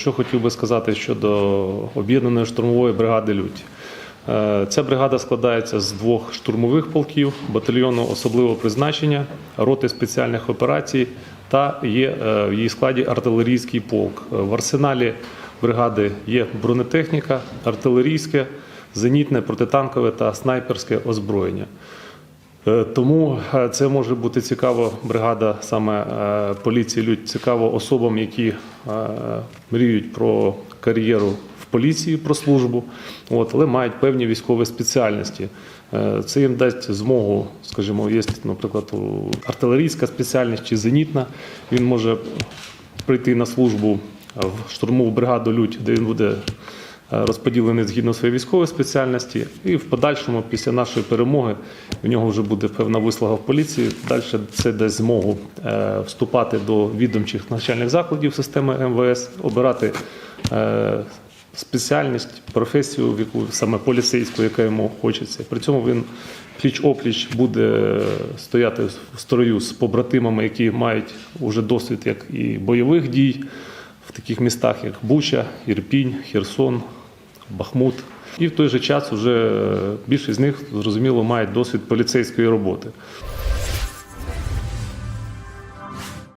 Що хотів би сказати щодо об'єднаної штурмової бригади Людь. Е, Ця бригада складається з двох штурмових полків, батальйону особливого призначення, роти спеціальних операцій та є е, в її складі артилерійський полк. Е, В арсеналі бригади є бронетехніка, артилерійське, зенітне, протитанкове та снайперське озброєння. Е, Тому е, це може бути цікаво бригада саме е, поліції Людь, цікаво особам, які мріють про кар'єру в поліції, про службу, от, але мають певні військові спеціальності. Це їм дасть змогу, скажімо, є, наприклад, артилерійська спеціальність чи зенітна. Він може прийти на службу в штурмову бригаду Людь, де він буде розподілений згідно своєї військової спеціальності, і в подальшому, після нашої перемоги, в нього вже буде певна вислуга в поліції. Далі це дасть змогу е, вступати до відомчих навчальних закладів системи МВС, обирати е, спеціальність, професію, в яку саме поліцейську, яка йому хочеться. При цьому він пліч опліч буде стояти в строю з побратимами, які мають уже досвід як і бойових дій в таких містах, як Буча, Ірпінь, Херсон, Бахмут. І в той же час вже більшість з них зрозуміло мають досвід поліцейської роботи.